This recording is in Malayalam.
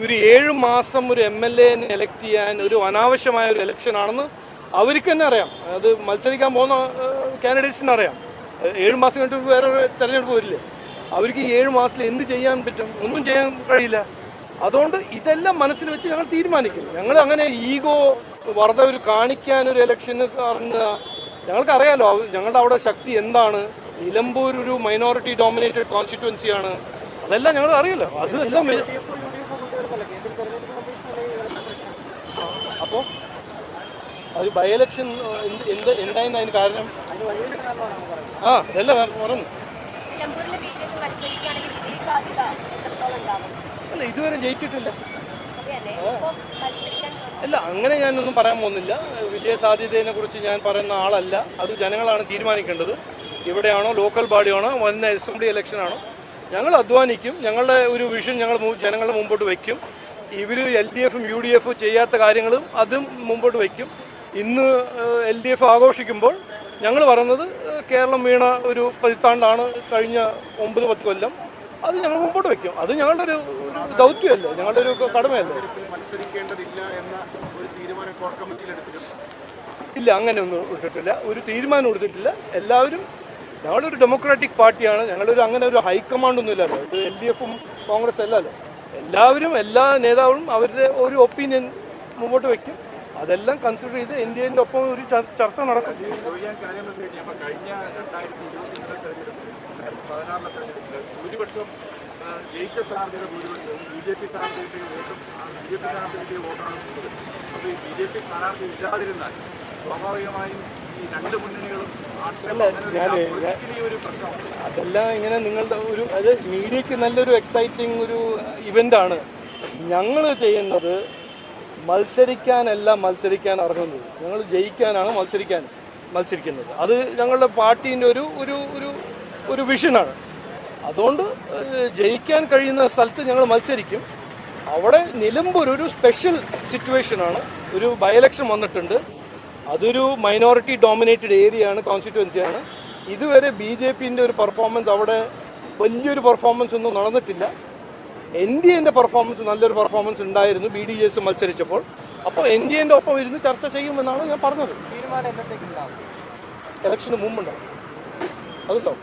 ഒരു ഏഴ് മാസം ഒരു എം എൽ എനെ എലക്ട് ചെയ്യാൻ ഒരു അനാവശ്യമായ ഒരു ഇലക്ഷൻ ആണെന്ന് അവർക്ക് തന്നെ അറിയാം. അത് മത്സരിക്കാൻ പോകുന്ന കാൻഡിഡേറ്റ്സിന് അറിയാം. ഏഴ് മാസം കഴിഞ്ഞിട്ട് വേറെ തെരഞ്ഞെടുപ്പ് വരില്ലേ? അവർക്ക് ഏഴ് മാസത്തിൽ എന്ത് ചെയ്യാൻ പറ്റും? ഒന്നും ചെയ്യാൻ കഴിയില്ല. അതുകൊണ്ട് ഇതെല്ലാം മനസ്സിൽ വെച്ച് ഞങ്ങൾ തീരുമാനിക്കും. ഞങ്ങൾ അങ്ങനെ ഈഗോ വെറുതെ ഒരു കാണിക്കാൻ ഒരു ഇലക്ഷന് ഞങ്ങൾക്ക് അറിയാലോ ഞങ്ങളുടെ അവിടെ ശക്തി എന്താണ്? നിലമ്പൂർ ഒരു മൈനോറിറ്റി ഡോമിനേറ്റഡ് കോൺസ്റ്റിറ്റ്യുവൻസിയാണ് അതെല്ലാം ഞങ്ങൾ അറിയാലോ അതെല്ലാം മെ- അപ്പോൾ അത് ബൈ ഇലക്ഷൻ എന്ത് എന്ത് എന്തായിരുന്നു അതിന് കാരണം? ആ അല്ല പറഞ്ഞു. അല്ല ഇതുവരെ ജയിച്ചിട്ടില്ല. അല്ല അങ്ങനെ ഞാനൊന്നും പറയാൻ പോകുന്നില്ല. വിജയ സാധ്യതയെ കുറിച്ച് ഞാൻ പറയുന്ന ആളല്ല. അത് ജനങ്ങളാണ് തീരുമാനിക്കേണ്ടത്. ഇവിടെയാണോ ലോക്കൽ ബോഡിയാണോ വന്ന അസംബ്ലി ഇലക്ഷനാണോ ഞങ്ങൾ അധ്വാനിക്കും. ഞങ്ങളുടെ ഒരു വിഷൻ ഞങ്ങൾ ജനങ്ങളുടെ മുമ്പോട്ട് വയ്ക്കും ഇവർ എൽ ഡി എഫും യു ഡി എഫും ചെയ്യാത്ത കാര്യങ്ങളും അതും മുമ്പോട്ട് വയ്ക്കും ഇന്ന് എൽ ഡി എഫ് ആഘോഷിക്കുമ്പോൾ ഞങ്ങൾ പറയുന്നത് ഏഹ്, കേരളം വീണ ഒരു പതിറ്റാണ്ടാണ് കഴിഞ്ഞ ഒമ്പത് പത്ത് കൊല്ലം. അത് ഞങ്ങൾ മുമ്പോട്ട് വയ്ക്കും അത് ഞങ്ങളുടെ ഒരു ദൗത്യമല്ലേ? ഞങ്ങളുടെ ഒരു കടമയല്ലേ? ഇല്ല അങ്ങനെ ഒന്നും എടുത്തിട്ടില്ല ഒരു തീരുമാനം എടുത്തിട്ടില്ല. എല്ലാവരും ഞങ്ങളൊരു ഡെമോക്രാറ്റിക് പാർട്ടിയാണ് ഞങ്ങളൊരു അങ്ങനെ ഒരു ഹൈക്കമാൻഡ് ഒന്നും ഇല്ലല്ലോ ഇത് എൽ ഡി എഫും കോൺഗ്രസ് അല്ലല്ലോ. എല്ലാവരും എല്ലാ നേതാവും അവരുടെ ഒരു ഒപ്പീനിയൻ മുമ്പോട്ട് വയ്ക്കും അതെല്ലാം കൺസിഡർ ചെയ്ത് ഇന്ത്യന്റെ ഒപ്പം ഒരു ചർച്ച നടക്കും. ഭൂരിപക്ഷം അപ്പോൾ ഈ സ്ഥാനാർത്ഥി സ്വാഭാവികമായും ഈ ഞാൻ അതല്ല ഇങ്ങനെ നിങ്ങളുടെ ഒരു അത് മീഡിയക്ക് നല്ലൊരു എക്സൈറ്റിംഗ് ഒരു ഇവന്റാണ് ഞങ്ങൾ ചെയ്യുന്നത് മത്സരിക്കാനല്ല മത്സരിക്കാൻ ഇറങ്ങുന്നത് ഞങ്ങൾ ജയിക്കാനാണ് മത്സരിക്കാൻ മത്സരിക്കുന്നത്. അത് ഞങ്ങളുടെ പാർട്ടീന്റെ ഒരു ഒരു ഒരു ഒരു വിഷനാണ് അതുകൊണ്ട് ജയിക്കാൻ കഴിയുന്ന സ്ഥലത്ത് ഞങ്ങൾ മത്സരിക്കും. അവിടെ നിലമ്പൂർ ഒരു സ്പെഷ്യൽ സിറ്റുവേഷനാണ് ഒരു ബൈ ഇലക്ഷൻ വന്നിട്ടുണ്ട്. അതൊരു മൈനോറിറ്റി ഡോമിനേറ്റഡ് ഏരിയയാണ് കോൺസ്റ്റിറ്റുവൻസിയാണ് ഇതുവരെ ബി ജെ പിന്റെ ഒരു പെർഫോമൻസ് അവിടെ വലിയൊരു പെർഫോമൻസ് ഒന്നും നടന്നിട്ടില്ല. എൻ ഡി എന്റെ പെർഫോമൻസ് നല്ലൊരു പെർഫോമൻസ് ഉണ്ടായിരുന്നു ബി ഡി എസ് മത്സരിച്ചപ്പോൾ. അപ്പോൾ എൻ ഡി എന്റെ ഒപ്പം ഇരുന്ന് ചർച്ച ചെയ്യുമെന്നാണ് ഞാൻ പറഞ്ഞത്. ഇലക്ഷന് മുമ്പുണ്ടാവും. അതുണ്ടാവും